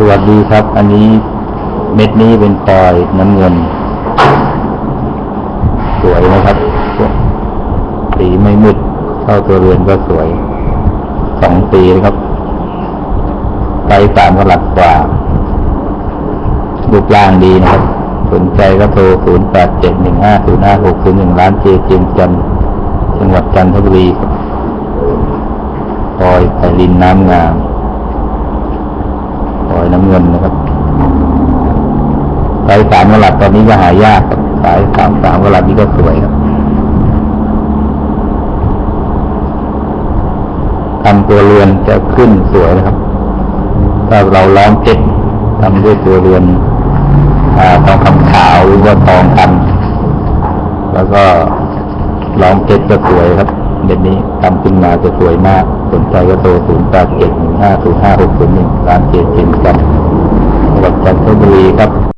สวัสดีครับ อันนี้เม็ดนี้เป็นพลอยน้ำเงิน สวยนะครับ สีไม่มืดเข้าตัวเรือนก็สวย สองปีนะครับไซส์สามกหลัดกว่ารูปร่างดีนะครับ สนใจก็โทร 0 8 7 1 5 0 5 6 0 1ร้านเจเจมส์จันต์จังหวัดจันทบุรีครับพลอยไผ่ลินน้ำงาม เงินนะครับสายสามกะหลัดตอนนี้ก็หายากครับสายสามสามกะหลัดนี่ก็สวยครับทำตัวเรือนจะขึ้นสวยนะครับ ถ้าเราล้อมเก็ดทำด้วยตัวเรือนอทองคำขาวหรือว่าทองคำแล้วก็ล้อมเก็ดก็สวยครับ เดือนนี้ทำขึ้นมาจะสวยมาก สนใจก็โทรศูนย์แปดเจ็ดหนึ่งห้าศูนย์ห้าหกศูนย์หนึ่งร้านเจ็ดเจมส์กันจังหวัดจันทบุรีครับ